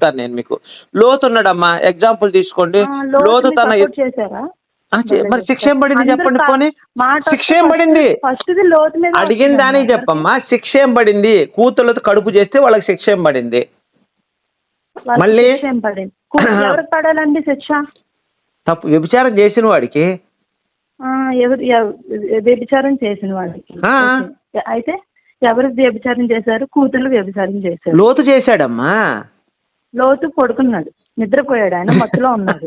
చెప్తాను నేను మీకు. లోతు ఉన్నాడమ్మా ఎగ్జాంపుల్ తీసుకోండి లోతు తన మరి శిక్ష ఏం పడింది చెప్పండి పోనీ. శిక్ష ఏం పడింది? అడిగిన. దానికి చెప్పమ్మా. శిక్ష ఏం పడింది? కూతుళ్ళతో కడుపు చేస్తే వాళ్ళకి శిక్ష ఏం పడింది? మళ్ళీ- పడాలండి శిక్ష? తప్పు వ్యభిచారం చేసిన వాడికి. ఎవరు వ్యభిచారం చేసిన. ఓకే. అయితే ఎవరు వ్యభిచారం చేశారు? కూతురు వ్యభిచారం చేశారు. లోతు చేశాడమ్మా. లోతు పడుకున్నాడు. నిద్రపోయాడు. ఆయన మత్తులో ఉన్నాడు.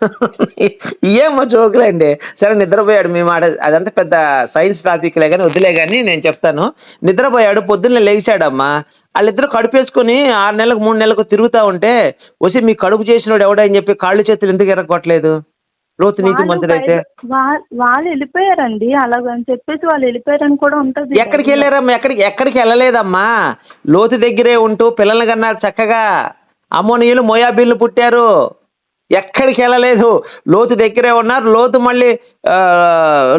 ఏమో జోకులండి. సరే నిద్రపోయాడు. మీ మాట అదంతా పెద్ద సైన్స్ టాపిక్లే కానీ వదిలే కానీ నేను చెప్తాను. నిద్రపోయాడు. పొద్దున్నే లేచాడమ్మా. వాళ్ళిద్దరు కడుపేసుకుని ఆరు నెలలకు మూడు నెలలకు తిరుగుతా ఉంటే వచ్చి మీ కడుపు చేసినోడు ఎవడని చెప్పి కాళ్ళు చేతులు ఎందుకు ఎరగొట్టలేదు? లోతు నీతి మంత్రుడైతే వాళ్ళు వెళ్ళిపోయారండి. అలాగని చెప్పేసి వాళ్ళు వెళ్ళిపోయారని కూడా ఉంటది. ఎక్కడికి వెళ్ళారమ్మా? ఎక్కడికి ఎక్కడికి వెళ్ళలేదమ్మా? లోతు దగ్గరే ఉంటూ పిల్లల్ని కన్నారు చక్కగా. అమ్మోనీయులు మోయాబీలు పుట్టారు. ఎక్కడికి వెళ్ళలేదు. లోతు దగ్గరే ఉన్నారు. లోతు మళ్ళీ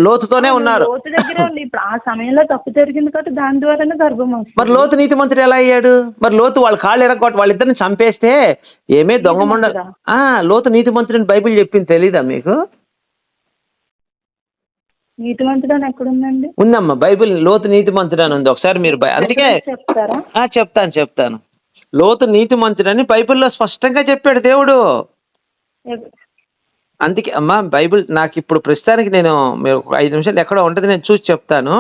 లోతుతోనే ఉన్నారు. లోతు దగ్గరే ఉంది. ఇప్పుడు ఆ సమయంలో తప్పు జరిగింది కాబట్టి దాని ద్వారానే గర్భం మరి లోతు నీతి మంత్రి ఎలా అయ్యాడు? మరి లోతు వాళ్ళ కాళ్ళు ఎరగొట్టి వాళ్ళిద్దరిని చంపేస్తే ఏమే దొంగ మొండ మంత్రా? ఆ లోతు నీతి మంత్రిని బైబిల్ చెప్పింది తెలీదా మీకు? నీతివంతుడు అని ఎక్కడుందండి? ఉందమ్మా బైబిల్ లోతు నీతి మంత్రి అని ఉంది. ఒకసారి మీరు అందుకే చెప్తారా? ఆ చెప్తాను చెప్తాను. లోతు నీతి మంత్రుడని బైబిల్లో స్పష్టంగా చెప్పాడు దేవుడు. అందుకే అమ్మా బైబిల్ నాకు ఇప్పుడు ప్రస్తుతానికి నేను మీరు ఐదు నిమిషాలు ఎక్కడో ఉంటది నేను చూసి చెప్తాను.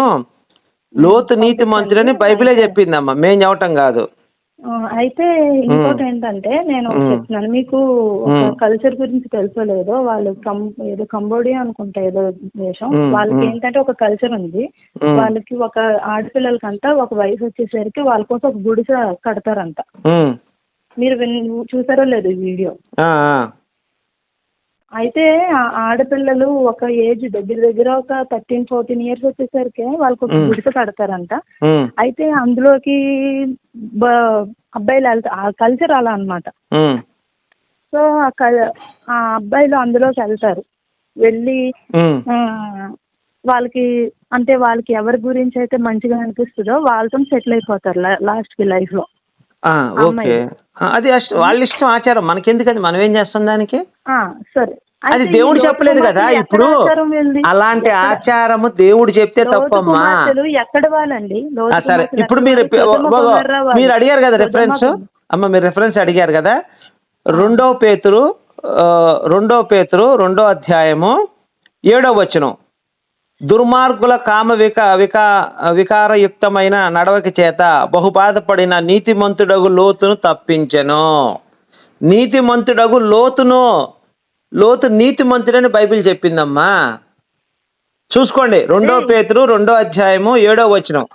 లోతు నీతి మంత్రుడని బైబిలే చెప్పిందమ్మా మేం చెప్పటం కాదు. అయితే ఇంకోటి ఏంటంటే నేను. చెప్తున్నాను మీకు. కల్చర్ గురించి తెలుసో లేదో వాళ్ళు కం ఏదో కంబోడియా అనుకుంటా ఏదో దేశం వాళ్ళకి. ఏంటంటే ఒక కల్చర్ ఉంది. వాళ్ళకి ఒక ఆడపిల్లలకంతా ఒక వయసు వచ్చేసరికి వాళ్ళ కోసం ఒక గుడిసె కడతారంట మీరు విన్- చూసారో లేదు ఈ వీడియో అయితే ఆ ఆడపిల్లలు ఒక ఏజ్ దగ్గర దగ్గర ఒక థర్టీన్ ఫోర్టీన్ ఇయర్స్ వచ్చేసరికి వాళ్ళకి ఒక. గుడిసె కడతారంట. అయితే అందులోకి అబ్బాయిలు వెళ్తా ఆ కల్చర్ అలా అన్నమాట. ఉమ్, సో ఆ అబ్బాయిలు అందులోకి వెళ్తారు. వెళ్ళి వాళ్ళకి అంటే వాళ్ళకి ఎవరి గురించి అయితే మంచిగా అనిపిస్తుందో వాళ్ళతో సెటిల్ అయిపోతారు లాస్ట్కి లైఫ్లో ఆ, ఓకే అమ్మాయి. ఆ, అది అష్ట- వాళ్ళ ఇష్టం ఆచారం మనకెందుకు అది మనం ఏం చేస్తాం దానికి ఆ, సరే అది అయితే ఈ దేవుడు చెప్పలేదు కదా కుమార్తెలు ఎక్కడ ఇప్పుడు ఆచారం? అలాంటి ఎక్కడ? ఆచారము దేవుడు చెప్తే లోతు తప్పమ్మా కుమార్తెలు ఎక్కడ వాళ్ళండి లోతు సరే కుమార్తెలు ఇప్పుడు ఎక్కడ మీరు వాళ్ళు? సొదొమ గొమొర్రా వాళ్ళు. మీరు అడిగారు కదా సొదొమ రెఫరెన్స్ గొమొర్రా. అమ్మ మీరు రెఫరెన్స్ అడిగారు కదా రెండో పేతురు ఆ, రెండో పేతురు రెండో అధ్యాయము ఏడో వచనం దుర్మార్గుల కామ విక విక వికారయుక్తమైన నడవక చేత బహుబాధపడిన నీతిమంతుడగు లోతును తప్పించెను. నీతిమంతుడగు లోతును లోతు నీతిమంతుడని బైబిల్ చెప్పిందమ్మా. చూసుకోండి రెండో పేతురు రెండో అధ్యాయము ఏడో వచనం.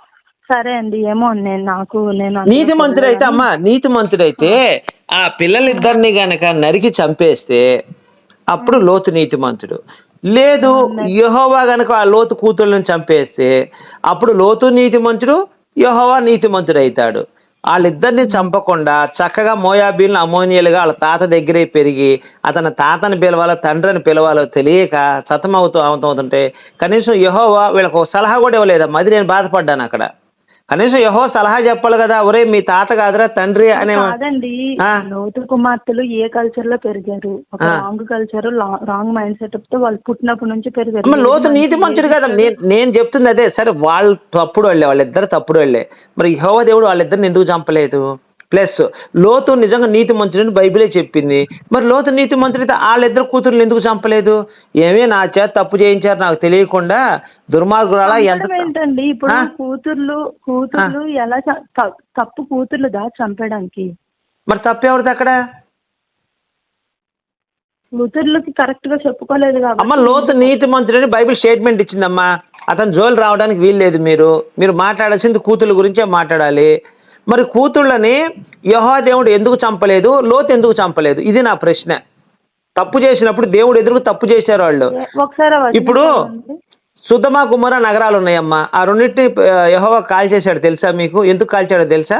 సరే అండి ఏమో నేను నాకు నేను చదివాను. అమ్మా నీతి మంత్రుడైతే ఆ పిల్లలిద్దరిని గనక నరికి చంపేస్తే అప్పుడు లోతు నీతి మంతుడు లేదు యహోవా గనక ఆ లోతు కూతుళ్ళని చంపేస్తే అప్పుడు లోతు నీతి మంతుడు యహోవా నీతి మంతుడు అవుతాడు వాళ్ళిద్దరిని చంపకుండా చక్కగా మోయాబీలను అమోనియలుగా వాళ్ళ తాత దగ్గరే పెరిగి అతని తాతని పిలవాలో తండ్రిని పిలవాలో తెలియక సతమవుతూ అవుతుంటే కనీసం యహోవా వీళ్ళకి సలహా కూడా ఇవ్వలేదమ్మా. అది నేను బాధపడ్డాను అక్కడ. కనీసం యహో సలహా చెప్పాలి కదా ఒరే మీ తాత కాదురా తండ్రి అనే కాదండి. లోతు కుమార్తెలు ఏ కల్చర్లో పెరిగారు. రాంగ్ కల్చర్ రాంగ్ మైండ్ సెటప్తో వాళ్ళు పుట్టినప్పటి నుంచి పెరిగారు లోతు నీతి మంచి, మంచుడు కదా. నేను నేను చెప్తుంది అదే సరే వాళ్ళు తప్పుడు వాళ్ళే వాళ్ళిద్దరు తప్పుడు వాళ్ళే మరి యెహోవా దేవుడు వాళ్ళిద్దరిని ఎందుకు చంపలేదు ప్లస్ లోతు నిజంగా నీతి మంత్రుని బైబిలే చెప్పింది. మరి లోతు నీతి మంత్రుడితో వాళ్ళిద్దరు కూతుర్లు ఎందుకు చంపలేదు? ఏమే నా చేత తప్పు చేయించారు నాకు తెలియకుండా దుర్మార్గురాలా ఎంత ఏంటండి? ఇప్పుడు? కూతుర్లు కూతుర్లు ఎలా తప్పు కూతుర్లు దా చంపడానికి మరి తప్పెవరిది అక్కడ? కూతుర్లకి కరెక్ట్గా చెప్పుకోలేదు అమ్మ లోతు నీతి మంత్రుని బైబిల్ స్టేట్మెంట్ ఇచ్చిందమ్మా. అతను జోలు రావడానికి వీల్లేదు మీరు. మీరు మాట్లాడాల్సింది కూతుళ్ళ గురించే మాట్లాడాలి. మరి కూతుళ్ళని యహో దేవుడు ఎందుకు చంపలేదు? లోతు ఎందుకు చంపలేదు? ఇది నా ప్రశ్న. తప్పు చేసినప్పుడు దేవుడు ఎదురు తప్పు చేశారు వాళ్ళు. ఇప్పుడు. సుధమ కుమార నగరాలు ఉన్నాయమ్మా. ఆ రెండింటిని యహోవా కాల్ చేశాడు తెలుసా మీకు? ఎందుకు కాల్చాడో తెలుసా?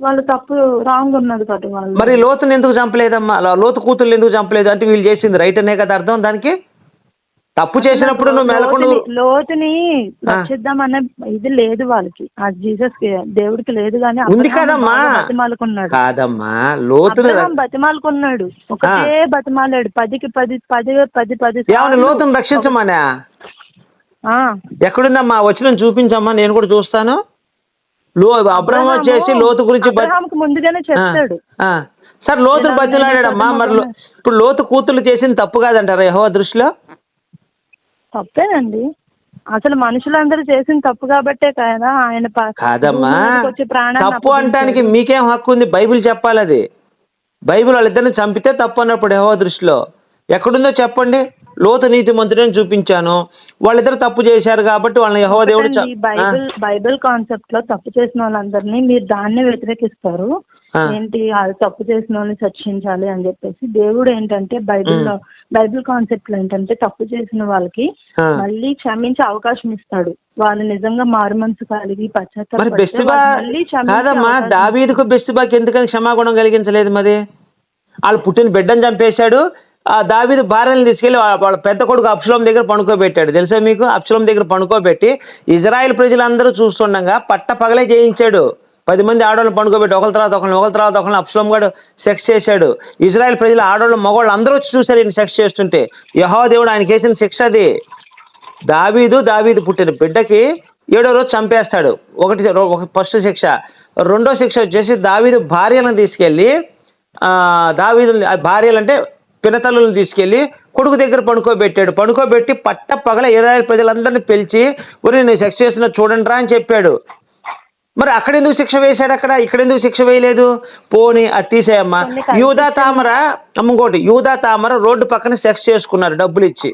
వాళ్ళు తప్పు రాంగ్ ఉన్నది మరి లోతుని ఎందుకు చంపలేదమ్మా? లోతు కూతుళ్ళు ఎందుకు చంపలేదు? అంటే వీళ్ళు చేసింది రైట్ అనే కదా అర్థం దానికి? తప్పు చేసినప్పుడు నువ్వు మెలకుండా లోతుని- రక్షిద్దామనే ఇది లేదు వాళ్ళకి. ఆ జీసస్ దేవుడికి లేదు కానీ ఉంది కదమ్మా. బతిమాలుకున్నాడు. కాదమ్మా లోతుని అబ్రహాం బతిమాలుకున్నాడు. ఒకటే బతిమాలాడు. పదికి పది పది పది పది. లోతుని రక్షించమనా? ఆ, ఎక్కడుందమ్మా? వచ్చిన చూపించమ్మా నేను కూడా చూస్తాను. లో అబ్రహం వచ్చేసి లోతు గురించి ముందుగానే చెప్తాడు సార్ లోతును ఇలా బతిలాడాడమ్మా మరి ఇప్పుడు లోతు కూతురు చేసింది తప్పు కాదంటారా యహో దృష్టిలో? తప్పేనండి. అసలు మనుషులందరూ చేసిన తప్పు కాబట్టే కదా ఆయన ప- కాదమ్మా. వచ్చి ప్రాణాన్ని తప్పు అప్పగించాడు. అంటానికి మీకేం హక్కు ఉంది బైబిల్ చెప్పాలి అది బైబిల్ వాళ్ళిద్దరిని చంపితే తప్పు అన్నప్పుడు యహో దృష్టిలో. ఎక్కడుందో చెప్పండి. లోతు నీతి మంత్రుని చూపించాను. వాళ్ళిద్దరు తప్పు చేశారు కాబట్టి వాళ్ళని యహో దేవుడు బైబిల్ బైబిల్ కాన్సెప్ట్లో తప్పు చేసిన వాళ్ళందరినీ మీరు దాన్నే వ్యతిరేకిస్తారు. ఏంటి అది తప్పు చేసిన వాళ్ళని చర్చించాలి అని చెప్పేసి దేవుడు ఏంటంటే బైబిల్లో బైబిల్ కాన్సెప్ట్లో ఏంటంటే తప్పు చేసిన వాళ్ళకి. మళ్ళీ క్షమించే అవకాశం ఇస్తాడు. వాళ్ళు నిజంగా మారు మనసు కలిగి కాదమ్మా దావీదుకు బెస్తిబాకి ఎందుకని క్షమాగుణం కలిగించలేదు మరి? వాళ్ళు పుట్టిన బిడ్డను చంపేశాడు ఆ దావీదు భార్యను తీసుకెళ్ళి వాళ్ళ పెద్ద కొడుకు అప్షలం దగ్గర పండుకోబెట్టాడు. తెలుసా మీకు? అప్షలం దగ్గర పండుకోబెట్టి ఇజ్రాయెల్ ప్రజలందరూ చూస్తుండగా పట్ట పగలే చేయించాడు పది మంది ఆడవాళ్ళని పండుకోబెట్టి ఒకరి తర్వాత ఒకరిని ఒకరి తర్వాత ఒకరిని అప్షలం గడు సెక్స్ చేశాడు. ఇజ్రాయెల్ ప్రజలు ఆడవాళ్ళు మగవాళ్ళు అందరూ వచ్చి చూశారు ఈయన సెక్స్ చేస్తుంటే. యహో దేవుడు ఆయనకి వేసిన శిక్ష అది. దావీదు దావీదు పుట్టిన బిడ్డకి ఏడో రోజు చంపేస్తాడు. ఒకటి ఫస్ట్ శిక్ష. రెండో శిక్ష వచ్చేసి దావీదు భార్యలను తీసుకెళ్ళి దావీదు భార్యలు అంటే పినతల్లులను తీసుకెళ్ళి కొడుకు దగ్గర పడుకోబెట్టాడు. పడుకోబెట్టి పట్ట పగల ఇరవై ప్రజలందరినీ పిలిచి ఒరే నేను సెక్స్ చేస్తున్నా చూడండి రా అని చెప్పాడు. మరి అక్కడ ఎందుకు శిక్ష వేశాడు అక్కడ? ఇక్కడ ఎందుకు శిక్ష వేయలేదు? పోని అది తీసేయమ్మా. యూదా తామర ఇంకోటి యూదా తామర రోడ్డు పక్కన సెక్స్ చేసుకున్నారు డబ్బులు ఇచ్చి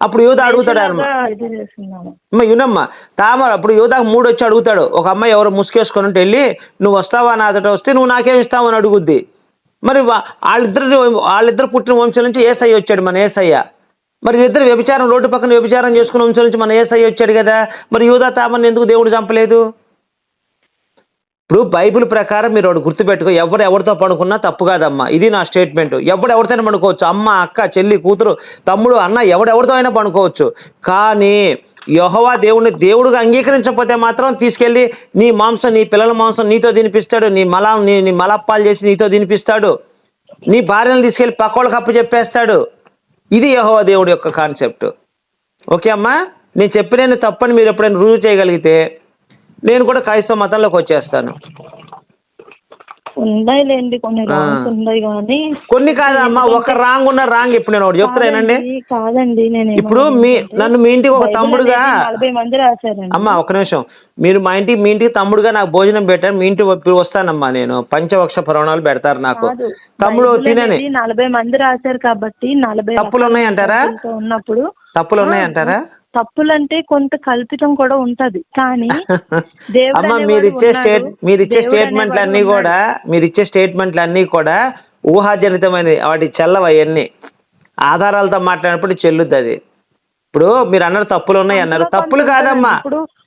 అప్పుడు యూదా అడుగుతాడు అమ్మ. యునమ్మ తామర అప్పుడు యోధాకు మూడు వచ్చి అడుగుతాడు. ఒక అమ్మాయి ఎవరు ముసుకేసుకొని ఉంటే వెళ్ళి నువ్వు వస్తావా నాదట వస్తే నువ్వు నాకేం ఇస్తావు అని అడుగుద్ది. మరి వా- వాళ్ళిద్దరు వాళ్ళిద్దరు పుట్టిన వంశం నుంచి ఏసయ్య వచ్చాడు మన ఏసయ్య. మరి ఇద్దరు వ్యభిచారం రోడ్డు పక్కన వ్యభిచారం చేసుకున్న వంశం నుంచి మన ఏసయ్య వచ్చాడు కదా. మరి యూదా తామని ఎందుకు దేవుడు చంపలేదు? ఇప్పుడు బైబిల్ ప్రకారం మీరు ఒకటి గుర్తుపెట్టుకో ఎవరు ఎవరితో పడుకున్నా తప్పు కాదమ్మా. ఇది నా స్టేట్మెంట్. ఎవడు ఎవరితోనే పడుకోవచ్చు. అమ్మ అక్క చెల్లి కూతురు తమ్ముడు అన్న ఎవడెవరితో అయినా పడుకోవచ్చు. కానీ యహోవా దేవుడిని దేవుడుగా అంగీకరించకపోతే మాత్రం తీసుకెళ్ళి నీ మాంసం నీ పిల్లల మాంసం నీతో తినిపిస్తాడు. నీ మల నీ నీ మలప్పాలు చేసి నీతో తినిపిస్తాడు. నీ భార్యను తీసుకెళ్ళి పక్కోళ్ళకి అప్పు చెప్పేస్తాడు. ఇది యహోవా దేవుడి యొక్క కాన్సెప్ట్. ఓకే అమ్మా? నేను చెప్పిన తప్పని మీరు ఎప్పుడైనా రుజువు చేయగలిగితే నేను కూడా క్రైస్తవ మతంలోకి వచ్చేస్తాను. ఉన్నాయిలేండి కొన్ని రాంగ్స్ ఉన్నాయి కానీ కొన్ని కాదమ్మా ఒక రాంగ్ ఉన్న రాంగ్ ఇప్పుడు నేను ఒకటి చెప్తానండి కాదండి, కాదండి నేను ఇప్పుడు మీ నన్ను మీ ఇంటికి ఒక తమ్ముడుగా నలభై మంది రాశారండి. అమ్మా ఒక నిమిషం. మీరు మా ఇంటికి మీ ఇంటికి తమ్ముడుగా నాకు భోజనం పెట్టారు మీ ఇంటికి ఇప్పుడు వస్తానమ్మా నేను. పంచవక్ష పురాణాలు పెడతారు నాకు. తమ్ముడు తినని నలభై మంది రాశారు కాబట్టి నలభై తప్పులు ఉన్నాయంటారా? ఉన్నప్పుడు తప్పులు ఉన్నాయంటారా? తప్పులంటే కొంత కల్పితం కూడా ఉంటది. కానీ అమ్మ మీరు ఇచ్చే. స్టేట్ మీరు ఇచ్చే స్టేట్మెంట్లు అన్నీ కూడా మీరు ఇచ్చే స్టేట్మెంట్లు అన్నీ కూడా ఊహాజనితమైనవి. వాటి చెల్లవు అవన్నీ ఆధారాలతో మాట్లాడినప్పుడు చెల్లుద్ది అది ఇప్పుడు మీరు అన్నారు తప్పులు ఉన్నాయి అన్నారు. తప్పులు కాదమ్మా.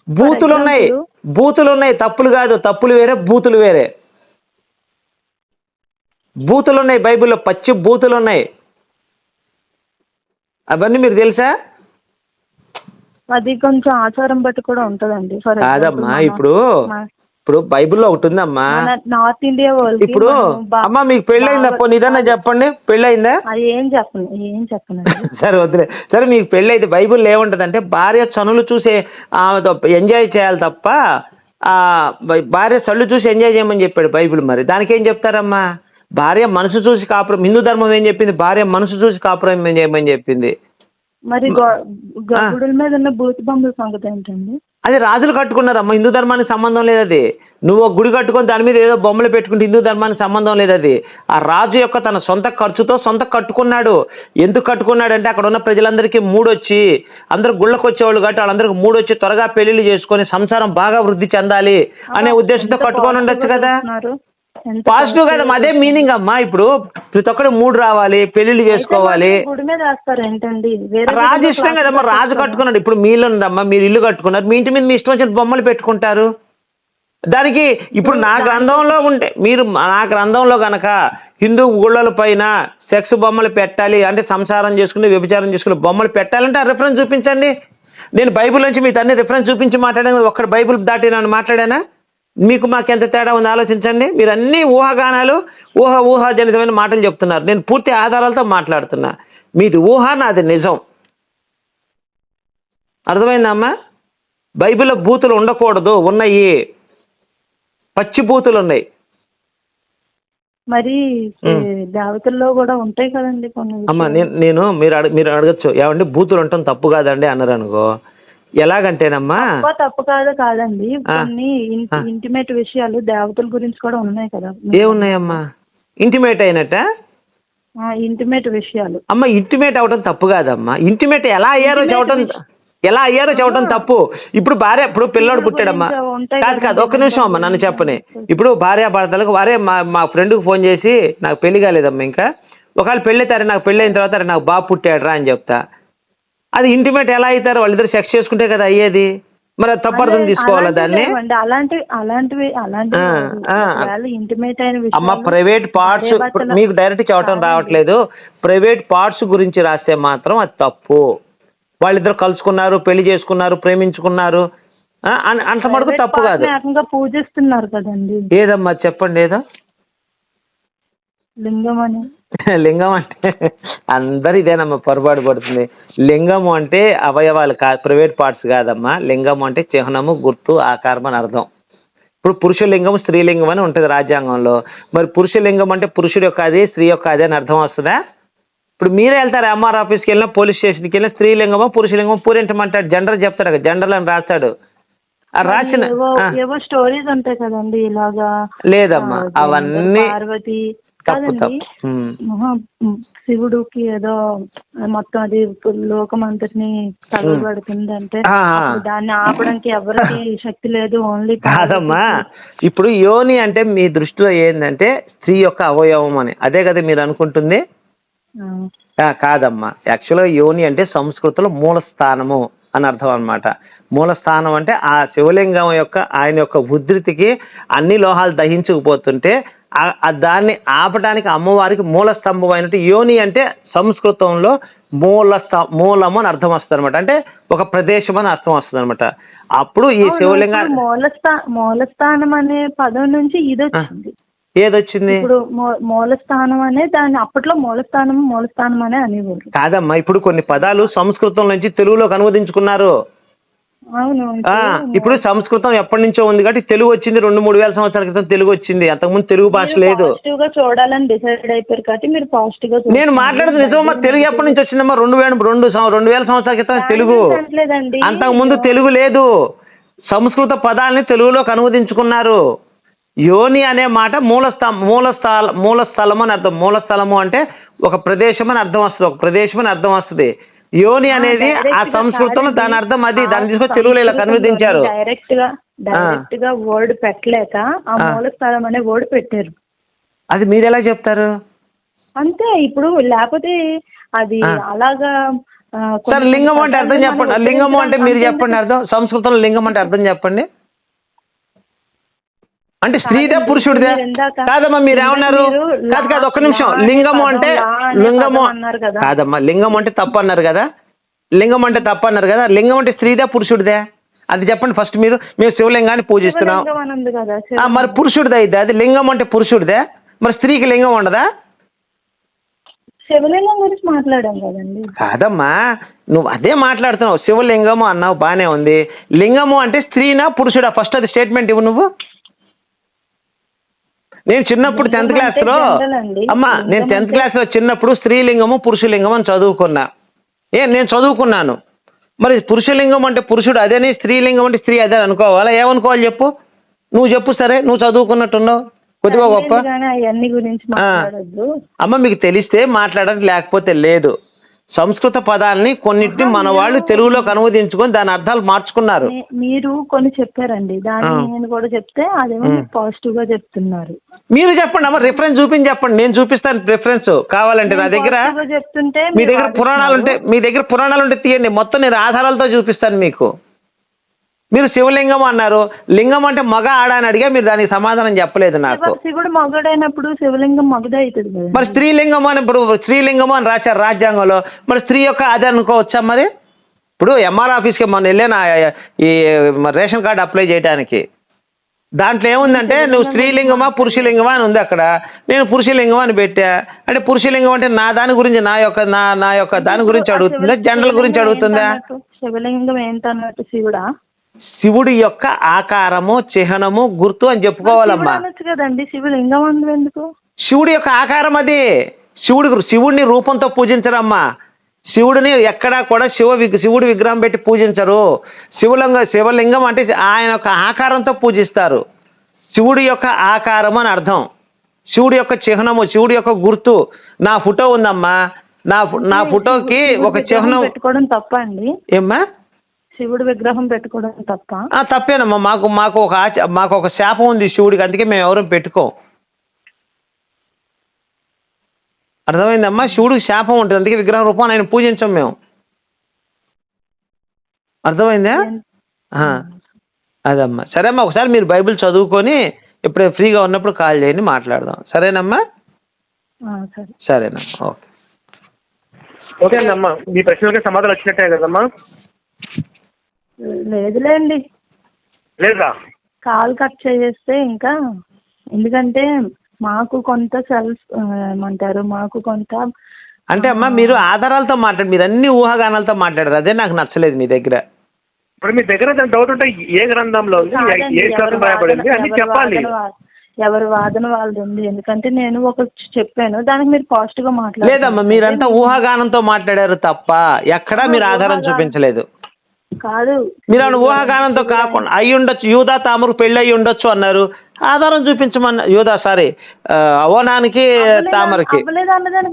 బూతులు ఉన్నాయి బూతులు ఉన్నాయి తప్పులు కాదు. తప్పులు వేరే బూతులు వేరే. బూతులు ఉన్నాయి బైబిల్లో. పచ్చి బూతులు ఉన్నాయి అవన్నీ మీరు తెలుసా? అది కొంచెం ఆచారం బట్టి కూడా ఉంటదండి. ఫర్ కాదమ్మా ఇప్పుడు ఇప్పుడు బైబిల్లో ఒకటి ఉందమ్మా. నార్త్ ఇండియా వాళ్ళకి ఇప్పుడు అమ్మ మీకు పెళ్ళయిందా? పోనీ ఇదన్నా చెప్పండి. పెళ్ళయిందా? ఏం చెప్పను ఏం చెప్పనండి. సరే వద్దులే. సరే మీకు పెళ్ళి అయితే బైబిల్లో ఏముంటదంటే భార్య చనులు చూసే ఆమెతో ఎంజాయ్ చేయాలి తప్ప ఆ భార్య చళ్ళు చూసి ఎంజాయ్ చేయమని చెప్పాడు బైబిల్ మరి. దానికి ఏం చెప్తారమ్మా? భార్య మనసు చూసి కాపురం హిందూ ధర్మం ఏం చెప్పింది? భార్య మనసు చూసి కాపురం చేయమని చెప్పింది? మరి గొ- గొడుగుల మీద ఉన్న బూత్ బొమ్మల సంగతి ఏంటండి? అది రాజులు కట్టుకున్నారమ్మా హిందూ ధర్మానికి సంబంధం లేదు అది. నువ్వు ఒక గుడి కట్టుకొని దాని మీద ఏదో బొమ్మలు పెట్టుకుంటే హిందూ ధర్మానికి సంబంధం లేదు అది. ఆ రాజు యొక్క తన సొంత ఖర్చుతో సొంత కట్టుకున్నాడు. ఎందుకు కట్టుకున్నాడు అంటే అక్కడ ఉన్న ప్రజలందరికీ మూడొచ్చి అందరు గుళ్ళకు వచ్చేవాళ్ళు కాబట్టి వాళ్ళందరికీ మూడొచ్చి త్వరగా పెళ్ళిళ్ళు చేసుకొని సంసారం బాగా వృద్ధి చెందాలి అనే ఉద్దేశంతో కట్టుకొని ఉండొచ్చు కదా. పాజిటివ్ కదా అదే మీనింగ్ అమ్మా ఇప్పుడు ప్రతి ఒక్కరు మూడు రావాలి పెళ్ళిళ్ళు చేసుకోవాలి. రాజు ఇష్టం కదమ్మా రాజు కట్టుకున్నాడు. ఇప్పుడు మీలో ఉండమ్మా మీరు ఇల్లు కట్టుకున్నారు. మీ ఇంటి మీద మీ ఇష్టం వచ్చిన బొమ్మలు పెట్టుకుంటారు. దానికి ఇప్పుడు నా గ్రంథంలో ఉంటే మీరు నా గ్రంథంలో గనక హిందూ గుళ్ళల పైన సెక్స్ బొమ్మలు పెట్టాలి అంటే సంసారం చేసుకుని వ్యభిచారం చేసుకుని బొమ్మలు పెట్టాలంటే ఆ రిఫరెన్స్ చూపించండి. నేను బైబిల్ నుంచి మీకు అన్ని రిఫరెన్స్ చూపించి మాట్లాడాను ఒక్కడ బైబిల్ దాటి నన్ను మాట్లాడానా? మీకు మాకు ఎంత తేడా ఉంది ఆలోచించండి. మీరు అన్ని ఊహాగానాలు ఊహ ఊహాజనితమైన మాటలు చెప్తున్నారు. నేను పూర్తి ఆధారాలతో మాట్లాడుతున్నా. మీది ఊహ నాది నిజం. అర్థమైందమ్మా బైబిల్లో బూతులు ఉండకూడదు. ఉన్నాయి. పచ్చి బూతులు ఉన్నాయి. మరి దేవతల్లో కూడా ఉంటాయి కదండి అమ్మ. నేను నేను మీరు అడగ మీరు అడగచ్చు. ఏమండి? బూతులు ఉండటం తప్పు కాదండి అన్నారు అనుకో. ఎలాగంటేనమ్మా? తప్ప కాదు కాదండి. కొన్ని ఇంటిమేట్ విషయాలు దేవతల గురించి కూడా ఉన్నాయి కదా. ఏమున్నాయమ్మా? ఇంటిమేట్ అయినట్ట? ఇంటిమేట్ విషయాలు. అమ్మ ఇంటిమేట్ అవటం తప్పు కాదమ్మా. ఇంటిమేట్ ఎలా అయ్యారో చెప్పటం ఎలా అయ్యారో చెప్పటం తప్పు. ఇప్పుడు భార్య ఇప్పుడు పిల్లోడు పుట్టాడమ్మా. కాదు కాదు ఒక్క నిమిషం అమ్మా నన్ను చెప్పని. ఇప్పుడు భార్య భర్తలకు వారే మా మా ఫ్రెండ్కి ఫోన్ చేసి నాకు పెళ్ళి కాలేదమ్మా ఇంకా. ఒకవేళ పెళ్ళి అవుతారు నాకు పెళ్ళి అయిన తర్వాత "అరే, నాకు బాబు పుట్టాడు రా అని చెప్తా. అది ఇంటిమేట్ ఎలా అవుతారు వాళ్ళిద్దరు సెక్స్ చేసుకుంటే కదా అయ్యేది? మరి అది తప్పు అర్థం తీసుకోవాలా దాన్ని? అలాంటి అలాంటివి అమ్మ ప్రైవేట్ పార్ట్స్ మీకు డైరెక్ట్ చెప్పడం రావట్లేదు. ప్రైవేట్ పార్ట్స్ గురించి రాస్తే మాత్రం అది తప్పు. వాళ్ళిద్దరు కలుసుకున్నారు పెళ్ళి చేసుకున్నారు ప్రేమించుకున్నారు. అంత మటుకు తప్పు కాదు. పూజిస్తున్నారు కదండి. ఏదమ్మా? చెప్పండి ఏదో. లింగం అని. లింగం అంటే అందరు ఇదేనమ్మా పొరపాటు పడుతుంది. లింగము అంటే అవయవాలు కా ప్రైవేట్ పార్ట్స్ కాదమ్మా. లింగం అంటే చిహ్నము గుర్తు ఆకారం అని అర్థం. ఇప్పుడు పురుషలింగం స్త్రీలింగం అని ఉంటుంది రాజ్యాంగంలో. మరి పురుషలింగం అంటే పురుషుడు యొక్క అది స్త్రీ యొక్క అది అని అర్థం వస్తుందా? ఇప్పుడు మీరే వెళ్తారు ఎంఆర్ ఆఫీస్కి వెళ్ళినా పోలీస్ స్టేషన్కి వెళ్ళినా స్త్రీలింగమో పురుషలింగమో పూరించమంటాడు జెండర్ చెప్తాడు జెండర్ అని రాస్తాడు. రాసిన ఏవో స్టోరీస్ ఉంటాయి కదండి ఇలాగా. లేదమ్మా అవన్నీ పార్వతి కాదండి. శివుడికి ఏదో మొత్తం అది లోకం అంతటిని తగలబడుతుంది అంటే దాన్ని ఆపడానికి ఎవరికి శక్తి లేదు ఓన్లీ కాదమ్మా. ఇప్పుడు యోని అంటే మీ దృష్టిలో ఏంటంటే స్త్రీ యొక్క అవయవం అని. అదే కదా మీరు అనుకుంటుంది? ఆ, కాదమ్మా. యాక్చువల్గా యోని అంటే సంస్కృతంలో మూల స్థానము. అని అర్థం అన్నమాట మూల స్థానం అంటే ఆ శివలింగం యొక్క ఆయన యొక్క ఉధృతికి అన్ని లోహాలు దహించుకుపోతుంటే దాన్ని ఆపడానికి అమ్మవారికి మూల స్తంభం అయినట్టు యోని అంటే సంస్కృతంలో మూల మూలము అని అర్థం వస్తుంది అనమాట అంటే ఒక ప్రదేశం అని అర్థం వస్తుంది అనమాట అప్పుడు ఈ శివలింగ మూలస్థా మూలస్థానం అనే పదం నుంచి ఇది వచ్చింది. ఏదొచ్చింది? ఇప్పుడు మూలస్థానం అనే దాన్ని అప్పట్లో మూలస్థానం మూలస్థానం అనే అనేవారు కాదమ్మా ఇప్పుడు కొన్ని పదాలు సంస్కృతం నుంచి తెలుగులోకి అనువదించుకున్నారు. అవును ఇప్పుడు సంస్కృతం ఎప్పటి నుంచో ఉంది కాబట్టి తెలుగు వచ్చింది రెండు మూడు వేల సంవత్సరాల క్రితం తెలుగు వచ్చింది. అంతకుముందు తెలుగు భాష లేదు. చూడాలని డిసైడ్ అయిపోయారు కాబట్టి మీరు పాజిటివ్గా నేను మాట్లాడుతున్న నిజమమ్మా తెలుగు ఎప్పటి నుంచి వచ్చిందమ్మా? రెండు వేల రెండు రెండు వేల సంవత్సరాల క్రితం తెలుగు. అంతకు ముందు తెలుగు లేదు. సంస్కృత పదాలని తెలుగులోకి అనువదించుకున్నారు. యోని అనే మాట మూల స్థ మూల స్థల మూల స్థలం అని అర్థం. మూల స్థలము అంటే ఒక ప్రదేశం అని అర్థం వస్తుంది. ఒక ప్రదేశం అని అర్థం వస్తుంది. యోని అనేది ఆ సంస్కృతంలో దాని అర్థం అది. దాన్ని తీసుకొని తెలుగులో ఇలా అనువదించారు డైరెక్ట్గా డైరెక్ట్గా వర్డ్ పెట్టలేక ఆ మూల స్థలం అనే వర్డ్ పెట్టారు. అది మీరు ఎలా చెప్తారు? అంతే. ఇప్పుడు లేకపోతే అది అలాగా సార్ లింగం అంటే అర్థం చెప్పండి. లింగము అంటే మీరు చెప్పండి అర్థం. సంస్కృతంలో లింగం అంటే అర్థం చెప్పండి. అంటే స్త్రీదే పురుషుడిదే? కాదమ్మా మీరు ఏమన్నారు? కాదు కాదు ఒక్క నిమిషం. లింగము అంటే లింగము. కాదమ్మా లింగం అంటే తప్పు అన్నారు కదా? లింగం అంటే తప్పు అన్నారు కదా? లింగం అంటే స్త్రీదే పురుషుడిదే? అది చెప్పండి ఫస్ట్ మీరు. మేము శివలింగాన్ని పూజిస్తున్నాం. మరి పురుషుడిదే ఇది? అది లింగం అంటే పురుషుడిదే? మరి స్త్రీకి లింగం ఉండదా? శివలింగం గురించి మాట్లాడాం కదండి. కాదమ్మా నువ్వు అదే మాట్లాడుతున్నావు. శివలింగము అన్నావు బానే ఉంది. లింగము అంటే స్త్రీనా పురుషుడా? ఫస్ట్ అది స్టేట్మెంట్ ఇవ్వు నువ్వు. నేను చిన్నప్పుడు టెన్త్ క్లాస్లో. అమ్మా నేను టెన్త్ క్లాస్లో చిన్నప్పుడు స్త్రీలింగము పురుషలింగం అని చదువుకున్నా. ఏ నేను చదువుకున్నాను. మరి పురుషలింగం అంటే పురుషుడు అదేని స్త్రీలింగం అంటే స్త్రీ అదే అనుకోవాలా? ఏమనుకోవాలి చెప్పు? నువ్వు చెప్పు సరే నువ్వు చదువుకున్నట్టున్నావు. కొద్దిగా గొప్ప. అమ్మ మీకు తెలిస్తే మాట్లాడడం లేకపోతే లేదు. సంస్కృత పదాలని కొన్నిటిని మన వాళ్ళు తెలుగులోకి అనువదించుకొని దాని అర్థాలు మార్చుకున్నారు. మీరు కొన్ని చెప్పారండి. దాన్ని నేను కూడా చెప్తే అదేమో పాజిటివ్గా చెప్తున్నారు. మీరు చెప్పండి అమ్మ రిఫరెన్స్ చూపించి చెప్పండి. నేను చూపిస్తాను రిఫరెన్స్ కావాలంటే నా దగ్గర. చెప్తుంటే మీ దగ్గర పురాణాలు ఉంటే మీ దగ్గర పురాణాలు ఉంటే తీయండి. మొత్తం నేను ఆధారాలతో చూపిస్తాను మీకు. మీరు శివలింగం అన్నారు. లింగం అంటే మగ ఆడ అని అడిగా మీరు దానికి సమాధానం చెప్పలేదు నాకు. శివ- శివుడు మగడైనప్పుడు శివలింగం మగదే అవుతుంది కదా. మరి స్త్రీలింగం అని ఇప్పుడు స్త్రీలింగం అని రాశారు రాజ్యాంగంలో. మరి స్త్రీ యొక్క అది అనుకోవచ్చా మరి? ఇప్పుడు ఎంఆర్ ఆఫీస్కి మొన్న వెళ్ళాను ఈ రేషన్ కార్డు అప్లై చేయడానికి దాంట్లో ఏముందంటే నువ్వు స్త్రీలింగమా పురుషలింగమా అని ఉంది అక్కడ. నేను పురుషలింగం అని పెట్టా. అంటే పురుషలింగం అంటే నా దాని గురించి నా యొక్క నా నా యొక్క దాని గురించి అడుగుతుందా? జనరల్ గురించి అడుగుతుందా? శివలింగం ఏంటన్నట్టు శివుడా? శివుడి యొక్క ఆకారము చిహ్నము గుర్తు అని చెప్పుకోవాలమ్మా. కదండి ఎందుకు? శివుడి యొక్క ఆకారం అది. శివుడి శివుడిని రూపంతో పూజించరమ్మా. శివుడిని ఎక్కడా కూడా శివ శివుడి విగ్రహం పెట్టి పూజించరు. శివలింగ శివలింగం అంటే ఆయన యొక్క ఆకారంతో పూజిస్తారు. శివుడి యొక్క ఆకారం అని అర్థం. శివుడి యొక్క చిహ్నము శివుడి యొక్క గుర్తు. నా ఫోటో ఉందమ్మా. నా నా ఫోటోకి ఒక చిహ్నం పెట్టుకోవడం తప్ప అండి ఏమ్మా? శివుడు విగ్రహం పెట్టుకోవడం తప్ప. ఆ, తప్పేనమ్మా. మాకు మాకు ఒక ఆచ మాకు ఒక శాపం ఉంది శివుడికి. అందుకే మేము ఎవరు పెట్టుకోం. అర్థమైందమ్మా? శివుడికి శాపం ఉంటుంది. అందుకే విగ్రహ రూపం ఆయన పూజించం మేము. అర్థమైందా? ఆ, అదమ్మా. సరేమ్మా. ఒకసారి మీరు బైబిల్ చదువుకొని ఇప్పుడు ఫ్రీగా ఉన్నప్పుడు కాల్ చేయండి మాట్లాడదాం. సరేనమ్మా? ఆ, సరే. సరేనమ్మా. ఓకే. ఓకే అండి అమ్మా మీ ప్రశ్నలకి సమాధానం వచ్చినట్టే కదమ్మా? లేదులేండి. లేదా? కాల్ కట్ చేసేస్తే ఇంకా ఎందుకంటే మాకు కొంత సెల్ఫ్ ఏమంటారు మాకు కొంత అంటే అమ్మా మీరు ఆధారాలతో మాట్లాడు మీరు అన్ని ఊహాగానాలతో మాట్లాడారు అదే నాకు నచ్చలేదు మీ దగ్గర. ఇప్పుడు మీ దగ్గర ఏదైనా డౌట్ ఉంటే ఏ గ్రంథంలో ఉంది? ఏ- శాతం భయపడింది అన్ని చెప్పాలి. ఎవరి వాదన వాళ్ళది ఉంది. ఎందుకంటే నేను ఒక చెప్పాను దానికి మీరు పాజిటివ్గా మాట్లాడారు లేదమ్మా మీరంతా ఊహాగానంతో మాట్లాడారు తప్ప ఎక్కడా మీరు ఆధారం చూపించలేదు. కాదు. మీరు అవును ఊహాగానంతో కాకుండా అయి ఉండొచ్చు యూదా తామరు పెళ్ళి అయి ఉండొచ్చు అన్నారు. ఆధారం చూపించమన్న యూదా సారీ అవనానికి తామరకి.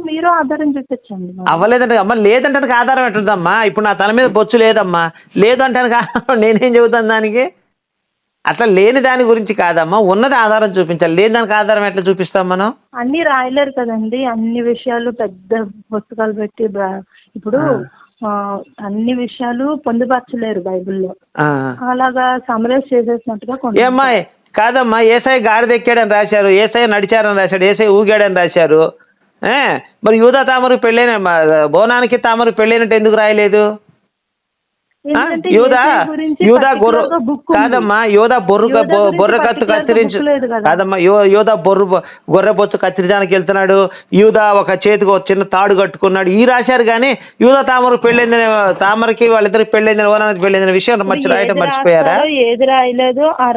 మీరు ఆధారం చూపించండి. అవ్వలేదంటే అమ్మ లేదంటానికి ఆధారం ఎట్టుందమ్మా? ఇప్పుడు నా తల మీద బొచ్చు లేదమ్మా. లేదు అంటానికి ఆధారం నేనేం చెబుతాను దానికి? అట్లా లేని దాని గురించి కాదమ్మా ఉన్నది ఆధారం చూపించాలి. లేని దానికి ఆధారం ఎట్లా చూపిస్తాం మనం? అన్ని రాయలేరు కదండి అన్ని విషయాలు పెద్ద పుస్తకాలు పెట్టి ఇప్పుడు అన్ని విషయాలు పొందుపరచలేరు బైబిల్లో. అలాగా సమరైజ్ చేసేసినట్టుగా కొన్ని ఏమ్మా కాదమ్మా ఏసఐ గాడిద ఎక్కాడని రాశారు ఏసఐ నడిచారని రాశాడు ఏసఐ ఊగాడని రాశారు. మరి యూదా తామరు పెళ్ళైన బోనానికి తామరు పెళ్ళైనట్టు ఎందుకు రాయలేదు? యూదా యూదా గొర్రె. కాదమ్మా యూదా బొర్రు బొర్రె కత్తు కత్తిరించి. కాదమ్మా యో యూదా బొర్రు గొర్రె బొత్తు కత్తిరించడానికి వెళ్తున్నాడు యూదా ఒక చేతికి ఒక చిన్న తాడు కట్టుకున్నాడు. ఈ రాశారు కానీ యూదా తామరు పెళ్ళైందని తామరకి వాళ్ళిద్దరికి పెళ్ళైందని ఓనానికి పెళ్ళైందని విషయం మర్చి రాయటం మర్చిపోయారా? ఏది రాయలేదు ఆ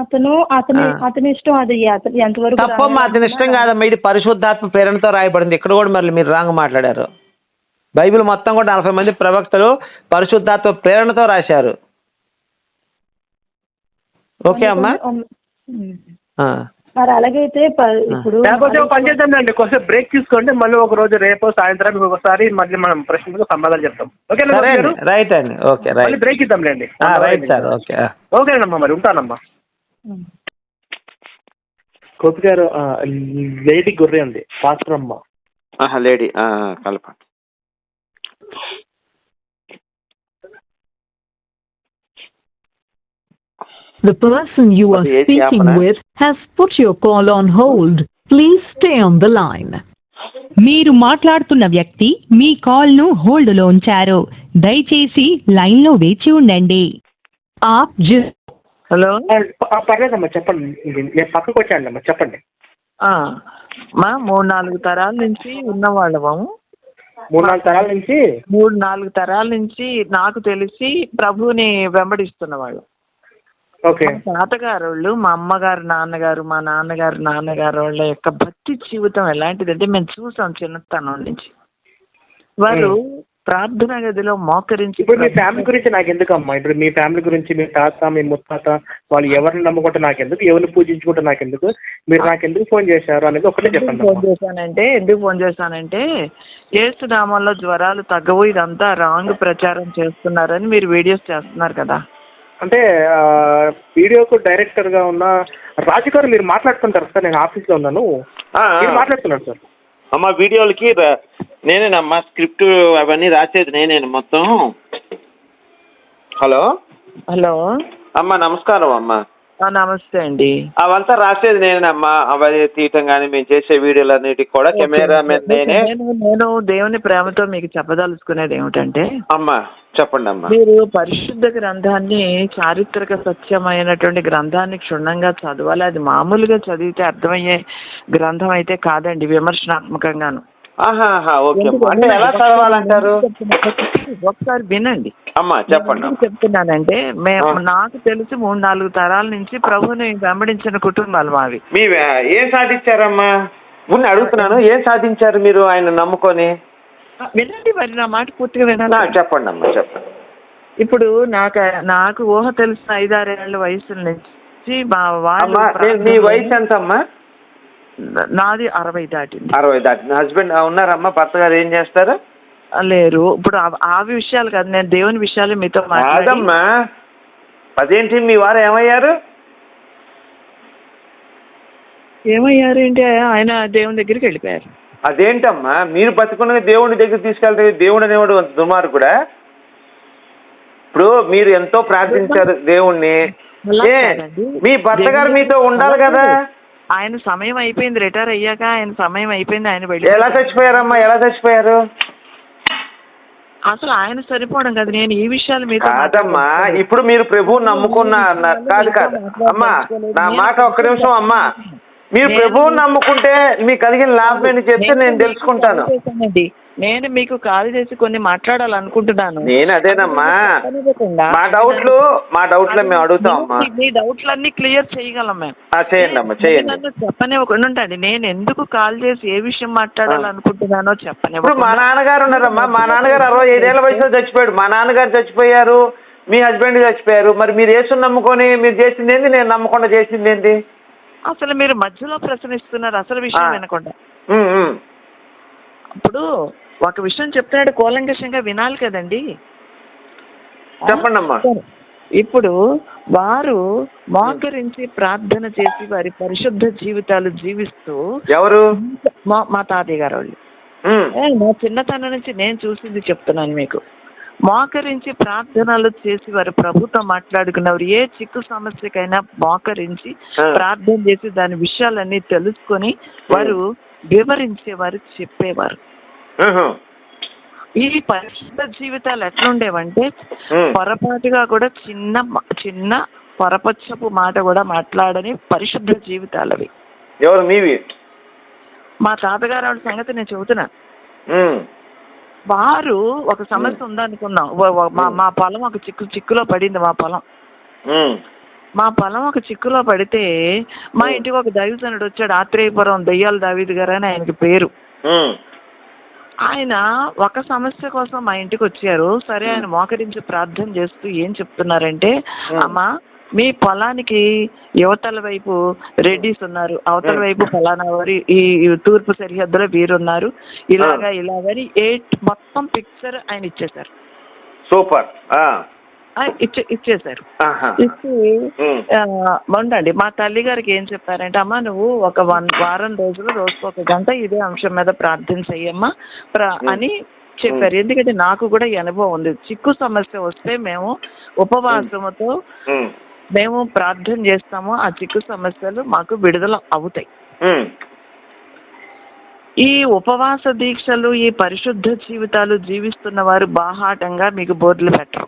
అతను అతని అతని ఇష్టం అది ఎంతవరకు తప్పమ్మా అతని ఇష్టం కాదమ్మా ఇది పరిశుద్ధాత్మ ప్రేరణతో రాయబడింది. ఇక్కడ కూడా మరి మీరు రాంగ్ మాట్లాడారు. బైబిల్ మొత్తం కూడా నలభై మంది ప్రవక్తలు పరిశుద్ధాత్మ ప్రేరణతో రాశారు. ఓకే అమ్మా. మరి అలాగైతే ఇప్పుడు లేకపోతే పని కొంచెం బ్రేక్ తీసుకోండి మళ్ళీ ఒక రోజు రేపు సాయంత్రం ఒకసారి మళ్ళీ మనం ప్రశ్నలకు సమాధానం చెప్తాం. ఓకే రైట్ అండి ఓకే రైట్. బ్రేక్ ఇద్దాంలేండి రైట్ సార్ ఓకే ఆ. ఓకేనమ్మా మరి ఉంటానమ్మా. కోపి గారు లేడీ గొర్రె ఉంది పాస్టర్ అమ్మ లేడీ కలపండి. The person you are speaking with has put your call on hold. Please stay on the line. మీరు మాట్లాడుతున్న వ్యక్తి మీ కాల్ను హోల్డ్లో ఉంచారు. దయచేసి లైన్లో వేచి ఉండండి. ఆప్ హలో? పర్లేదమ్మా చెప్పండి. నేను పక్కకు వచ్చానమ్మా చెప్పండి. మా మూడు నాలుగు తరాల నుంచి ఉన్నవాళ్ళము. మూడు నాలుగు తరాల నుంచి? మూడు నాలుగు తరాల నుంచి నాకు తెలిసి ప్రభువుని వెంబడిస్తున్న వాళ్ళు. ఓకే. మా తాతగారు వాళ్ళు మా అమ్మగారు నాన్నగారు మా నాన్నగారు నాన్నగారు వాళ్ళ యొక్క భక్తి జీవితం ఎలాంటిదంటే మేము చూసాం చిన్నతనం నుంచి. వారు ప్రార్థనా గదిలో మోకరించి ఇప్పుడు మీ ఫ్యామిలీ గురించి నాకు ఎందుకు అమ్మా ఇప్పుడు మీ ఫ్యామిలీ గురించి మీ తాత మీ ముత్తాత వాళ్ళు ఎవరిని నమ్ముకుంటే నాకెందుకు? ఎవరిని పూజించుకుంటే నాకెందుకు? మీరు నాకెందుకు ఫోన్ చేశారు అనేది ఒకటే చెప్పండి ఫోన్. చేశానంటే ఎందుకు ఫోన్ చేశానంటే ఏసునామంలో జ్వరాలు తగ్గవు ఇదంతా రాంగ్ ప్రచారం చేస్తున్నారని మీరు వీడియోస్ చేస్తున్నారు కదా. అంటే వీడియోకు డైరెక్టర్గా ఉన్న రాజు గారు మీరు మాట్లాడుతుంటారు సార్ నేను ఆఫీస్లో ఉన్నాను మీరు మాట్లాడుతున్నారు సార్. అమ్మ వీడియోలకి నేనేనమ్మా స్క్రిప్ట్ అవన్నీ రాసేది నేనే మొత్తం. హలో? హలో? అమ్మ నమస్కారం అమ్మా. నమస్తే అండి. అవంతా రాసేది నేనమ్మా అవి తీయటం కానీ మేము చేసే వీడియోలన్నిటికి కూడా కెమెరామెన్ నేనే. నేను నేను దేవుని ప్రేమతో మీకు చెప్పదలుచుకునేది ఏమిటంటే అమ్మా చెప్పండి అమ్మా. మీరు పరిశుద్ధ గ్రంథాన్ని చారిత్రక సత్యమైనటువంటి గ్రంథాన్ని క్షుణ్ణంగా చదవాలి. అది మామూలుగా చదివితే అర్థమయ్యే గ్రంథం అయితే కాదండి విమర్శనాత్మకంగాను. ఆహాహా ఓకే అంటే ఎలా చదవాలంటారు? ఒకసారి వినండి. అమ్మా చెప్పండి. చెప్తున్నానంటే మేము. నాకు తెలిసి మూడు నాలుగు తరాల నుంచి ప్రభుని వెంబడించిన కుటుంబాలు మావి. మీ ఏం సాధించారమ్మా? ముందు అడుగుతున్నాను ఏం సాధించారు మీరు ఆయన నమ్ముకొని? వినండి మరి నా మాట పూర్తిగా వినాలి. చెప్పండి అమ్మా చెప్పండి. ఇప్పుడు నాకు నాకు ఊహ తెలిసిన ఐదారేళ్ళ వయసు నుంచి మా నీ- నీ వయసు ఎంత అమ్మా నాది అరవై దాటింది. అరవై దాటి హస్బెండ్ ఉన్నారమ్మా? భర్త గారు ఏం చేస్తారు? లేరు. ఇప్పుడు ఆ- ఆ విషయాలు కాదు నేను దేవుని విషయాలు మీతో మాట్లాడి కాదమ్మా. అదేంటి మీ వారు ఏమయ్యారు? ఏమయ్యారు ఏంటి? ఆయన దేవుని దగ్గరికి వెళ్ళిపోయారు. అదేంటమ్మా? మీరు బతుకున్న దేవుడి దగ్గర తీసుకెళ్తే దేవుడు అనేవాడు దుమార్గుడా ఇప్పుడు మీరు ఎంతో ప్రార్థించారు దేవుణ్ణి. మీ భర్త గారు మీతో ఉండాలి కదా? ఆయన సమయం అయిపోయింది రిటైర్ అయ్యాక ఆయన సమయం అయిపోయింది ఆయన వెళ్ళి ఎలా చచ్చిపోయారమ్మా? ఎలా చచ్చిపోయారు? అసలు ఆయన సరిపోవడం కదా. నేను ఈ విషయాలు మీతో కాదమ్మా. ఇప్పుడు మీరు ప్రభువు నమ్ముకున్న అన్న- కాదు కాదు. అమ్మా నా మాట ఒక్క నిమిషం అమ్మా. మీరు ప్రభువు నమ్ముకుంటే మీకు కలిగిన లాభం ఏంటి చెప్తే నేను తెలుసుకుంటాను. నేను మీకు కాల్ చేసి కొన్ని మాట్లాడాలనుకుంటున్నాను. నేను అదేనమ్మా. మా డౌట్లు మా డౌట్లు మేము అడుగుతాం అమ్మా. మీ- మీ డౌట్లన్నీ క్లియర్ చేయగలం మేము. చేయండి అమ్మా చేయండి. నన్ను చెప్పనివ్వకుండా ఉండండి నేను ఎందుకు కాల్ చేసి ఏ విషయం మాట్లాడాలనుకుంటున్నానో ఇప్పుడు మా నాన్నగారు ఉన్నారమ్మా. మా నాన్నగారు అరవై ఐదేళ్ళ వయసులో చచ్చిపోయాడు. మా నాన్నగారు చచ్చిపోయారు. మీ హస్బెండ్ చచ్చిపోయారు. మరి మీరు యేసుని నమ్ముకొని మీరు చేసింది ఏంది? నేను నమ్మకుండా చేసింది ఏంటి అసలు మీరు మధ్యలో ప్రశ్నిస్తున్నారు అసలు విషయం. వినకుండా. ఇప్పుడు ఒక విషయం చెప్తున్నాడు కూలంకషంగా వినాలి కదండి ఆ? చెప్పండి అమ్మా సరే. ఇప్పుడు వారు మోకరించి ప్రార్థన చేసి వారి పరిశుద్ధ జీవితాలు జీవిస్తూ ఎవరు మా తాతయ్య గారు వాళ్ళు నా చిన్నతనం నుంచి నేను చూసింది చెప్తున్నాను మీకు మోకరించి ప్రార్థనలు చేసి వారు ప్రభుతో మాట్లాడుకున్నవారు ఏ చిక్కు సమస్యకైనా మోకరించి. ప్రార్థన చేసి దాని విషయాలన్నీ తెలుసుకొని వారు వివరించేవారు చెప్పేవారు. ఈ పరిశుద్ధ జీవితాలు ఎట్లుండేవంటే. పొరపాటుగా కూడా చిన్న చిన్న పొరపచ్చపు మాట కూడా మాట్లాడని పరిశుద్ధ జీవితాలు అవి ఎవరు మీవి మా తాతగారు సంగతి నేను చెబుతున్నా. వారు ఒక సమస్య ఉందనుకున్నాం మా పొలం ఒక చిక్కు చిక్కులో పడింది మా పొలం. మా పొలం ఒక చిక్కులో పడితే మా ఇంటికి ఒక దైవజనుడు వచ్చాడు ఆత్రేయపురం దెయ్యాల దావీద్ గారు అని ఆయనకి పేరు. ఆయన ఒక సమస్య కోసం మా ఇంటికి వచ్చారు. సరే ఆయన మోకరించి ప్రార్థన చేస్తూ ఏం చెప్తున్నారంటే. అమ్మా మీ పొలానికి యువతల వైపు రెడ్డిస్ ఉన్నారు. అవతల. వైపు ఫలానా వారి ఈ తూర్పు సరిహద్దులో వీరున్నారు. ఇలాగా ఇలాగని ఎయిట్ మొత్తం పిక్చర్ ఆయన ఇచ్చేశారు. సూపర్. ఇచ్చే ఇచ్చేశారు. ఆహా. ఇచ్చి ఉండండి. మా తల్లి గారికి ఏం చెప్పారంటే అమ్మా నువ్వు ఒక వన్ వారం రోజులు రోజుకు ఒక గంట ఇదే అంశం మీద ప్రార్థన చెయ్యమ్మా. ప్ర- అని చెప్పారు. ఎందుకంటే నాకు కూడా ఈ అనుభవం ఉంది. చిక్కు సమస్య వస్తే మేము ఉపవాసముతో మేము ప్రార్థన చేస్తాము ఆ చిక్కు సమస్యలు మాకు విడుదల అవుతాయి. ఈ ఉపవాస దీక్షలు ఈ పరిశుద్ధ జీవితాలు జీవిస్తున్న వారు బాహాటంగా మీకు బోర్డులు పెట్టరు.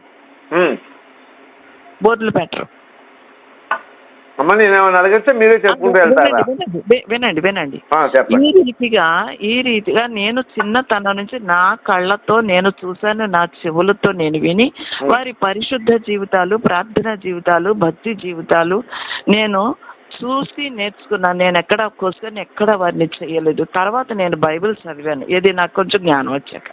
బోర్డులు పెట్టరు అమ్మ అడగచ్చా మీరే చెప్పుకుంటూ వెళ్తారా? వినండి, వినండి, ఈ రీతిగా ఈ రీతిగా నేను చిన్నతనం నుంచి నా కళ్ళతో నేను చూశాను నా చెవులతో నేను విని వారి పరిశుద్ధ జీవితాలు ప్రార్థన జీవితాలు భక్తి జీవితాలు నేను చూసి నేర్చుకున్నాను నేను ఎక్కడ క్వశ్చన్ ఎక్కడ వారిని చేయలేదు. తర్వాత నేను బైబిల్ చదివాను. ఇది నాకు కొంచెం జ్ఞానం వచ్చాక.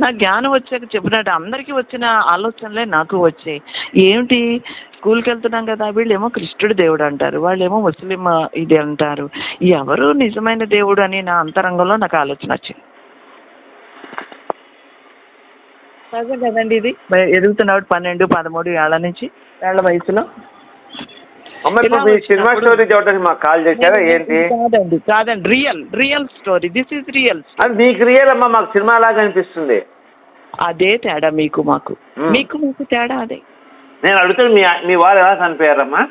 నా జ్ఞానం వచ్చాక చెప్పినట్టు అందరికీ వచ్చిన ఆలోచనలే నాకు వచ్చాయి. ఏమిటి? స్కూల్కి వెళ్తున్నాం కదా వీళ్ళేమో కృష్ణుడు దేవుడు అంటారు వాళ్ళేమో ముస్లిం ఇది అంటారు. ఎవరు నిజమైన దేవుడు అని నా అంతరంగంలో నాకు ఆలోచన వచ్చింది. సహజం కదండి ఇది? ఎదుగుతున్నాడు పన్నెండు పదమూడు ఏళ్ళ నుంచి? ఏళ్ళ వయసులో? అమ్మ ఇప్పుడు మీ సినిమా స్టోరీ మాకు కాల్ చేశారా? ఏంటి? కాదండి కాదండి real real story. This is real అది మీకు రియల్ అమ్మా మాకు సినిమా లాగా అనిపిస్తుంది. అదే తేడా మీకు మాకు. మీకు మాకు తేడా అదే. నేను అడుగుతాను మీ మీ వారు ఎలా చనిపోయారమ్మా?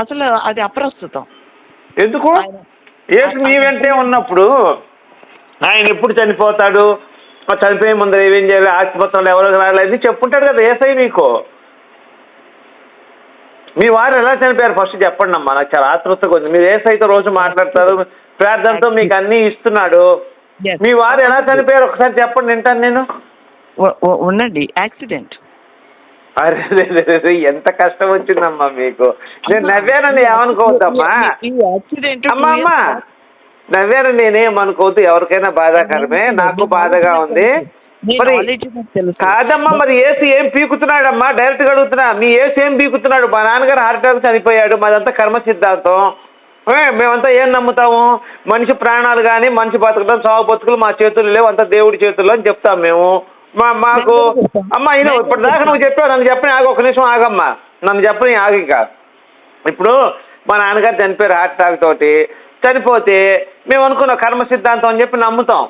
అసలు అది అప్రస్తుతం. ఎందుకు? యేసు మీ వెంటే ఉన్నప్పుడు ఆయన ఎప్పుడు చనిపోతాడు? చనిపోయే ముందర ఏమేం చేయాలి? ఆసుపత్రులు ఎవరో రాలేదు? చెప్పుంటాడు కదా ఏసై మీకు మీ వారు ఎలా చనిపోయారు? ఫస్ట్ చెప్పండి అమ్మా నాకు చాలా ఆతృతగా ఉంది. మీరు ఏసైతో రోజు మాట్లాడతారు. ప్రార్థనతో మీకు అన్నీ ఇస్తున్నాడు. Yes. మీ వారు ఎలా చనిపోయారు? ఒకసారి చెప్పండి. వింటాను నేను. ఉ- ఉ- ఉండండి. యాక్సిడెంట్ అరే రే రే రే రే, ఎంత కష్టం వచ్చిందమ్మా మీకు. నేను నవ్వానని ఏమనుకోవద్దమ్మా? ఈ యాక్సిడెంట్ అమ్మా అమ్మా. నవ్వాను నేనేం అనుకోవద్దు ఎవరికైనా బాధాకరమే. నాకు బాధగా ఉంది. మరి కాదమ్మా మరి ఏసు ఏం పీకుతున్నాడమ్మా? డైరెక్ట్గా అడుగుతున్నా. మీ ఏసు ఏం పీకుతున్నాడు? మా నాన్నగారు హార్ట్ అటాక్ చనిపోయాడు. మాదంతా కర్మ సిద్ధాంతం. మేమంతా ఏం నమ్ముతాము? మనిషి ప్రాణాలు కానీ మనిషి బతకడం సాగు బతుకులు మా చేతుల్లో లేవు. అంతా దేవుడి చేతుల్లో అని చెప్తాం మేము. మా మాకు అమ్మా ఈయన ఇప్పటిదాకా నువ్వు చెప్పావు. నన్ను చెప్పని ఆగు ఒక నిమిషం ఆగమ్మా. నన్ను చెప్పని ఆగిక ఇప్పుడు మా నాన్నగారు చనిపోయారు హార్ట్ అటాక్ తోటి. చనిపోతే మేము అనుకున్నాం కర్మ సిద్ధాంతం అని చెప్పి నమ్ముతాం.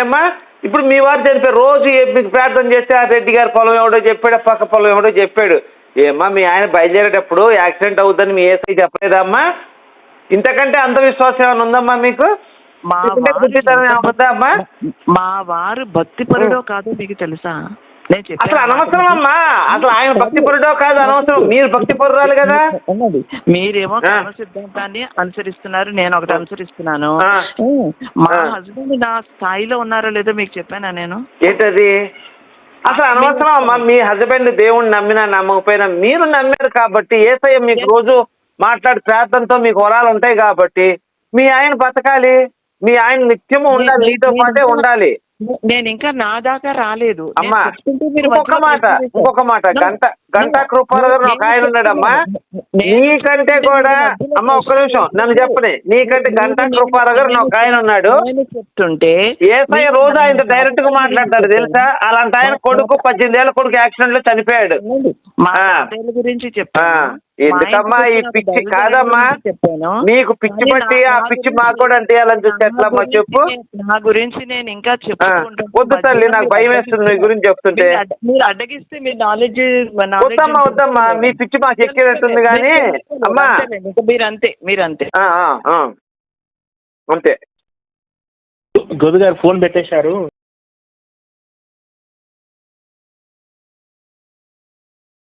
ఏమ్మా? ఇప్పుడు మీ వారు చనిపోయారు రోజు మీకు ప్రార్థన చేస్తే ఆ రెడ్డి గారి పొలం ఎవడో చెప్పాడు పక్క పొలం ఎవడో చెప్పాడు. ఏమ్మా మీ ఆయన బయలుదేరేటప్పుడు యాక్సిడెంట్ అవుతుందని మీ ఏసై చెప్పలేదమ్మా? ఇంతకంటే అంధవిశ్వాసం ఏమైనా ఉందమ్మా మీకు? మా వారు వారు భక్తిపరుడో కాదో మీకు తెలుసా. అసలు అనవసరం అమ్మా. అసలు ఆయన భక్తి పరుడో కాదు అనవసరం. మీరు భక్తి పరురాలు కదా. మీరేమో. కర్మ సిద్ధాంతాన్ని అనుసరిస్తున్నారు నేను ఒకటి అనుసరిస్తున్నాను. మా. హస్బెండ్ నా స్థాయిలో ఉన్నారో లేదో మీకు చెప్పానా నేను? ఏంటది? అసలు అనవసరం అమ్మా. మీ హస్బెండ్ దేవుణ్ణి నమ్మినా నమ్మకపోయినా మీరు నమ్మారు కాబట్టి ఏసయ్య మీకు రోజు మాట్లాడి ప్రార్థనతో మీకు వరాలు ఉంటాయి కాబట్టి మీ ఆయన బతకాలి. మీ ఆయన నిత్యము ఉండాలి. మీతో పాటే ఉండాలి. నేను ఇంకా నా దాకా రాలేదు. అమ్మా ఇంకొక మాట. ఇంకొక మాట. గంట గంట కృపారావు గారు ఒక ఆయన ఉన్నాడమ్మా. నేను నీకంటే కూడా అమ్మ ఒక్క నిమిషం నన్ను చెప్పని. నీకంటే గంట కృపారావు గారు ఒక ఆయన ఉన్నాడు. ఆయన చెప్తుంటే ఏసఐ రోజు ఆయనతో డైరెక్ట్గా మాట్లాడతాడు తెలుసా? అలాంటి ఆయన కొడుకు పద్దెనిమిది ఏళ్ళ కొడుకు యాక్సిడెంట్లో చనిపోయాడు గురించి ఆ, చెప్పాను ఎందుకమ్మా ఈ పిచ్చి కాదమ్మా? చెప్పాను. మీకు పిచ్చి పట్టి ఆ పిచ్చి మాకు కూడా అంటేయాలని చూస్తే ఎట్లమ్మా చెప్పు? నా గురించి నేను ఇంకా చెప్పుకుంటాను వద్దు తల్లి నాకు భయం వేస్తుంది నీ గురించి చెప్తుంటే. మీరు అడ్డ- మీరు అడ్డగిస్తే మీ నాలెడ్జ్ వద్దమ్మా వద్దమ్మా మీ పిచ్చి మాకు ఎక్కేటట్టుంది కానీ అమ్మా. మీరు అంతే మీరు అంతే ఆ, ఆ, ఆ. అంతే. గోపి గారు ఫోన్ పెట్టేశారు.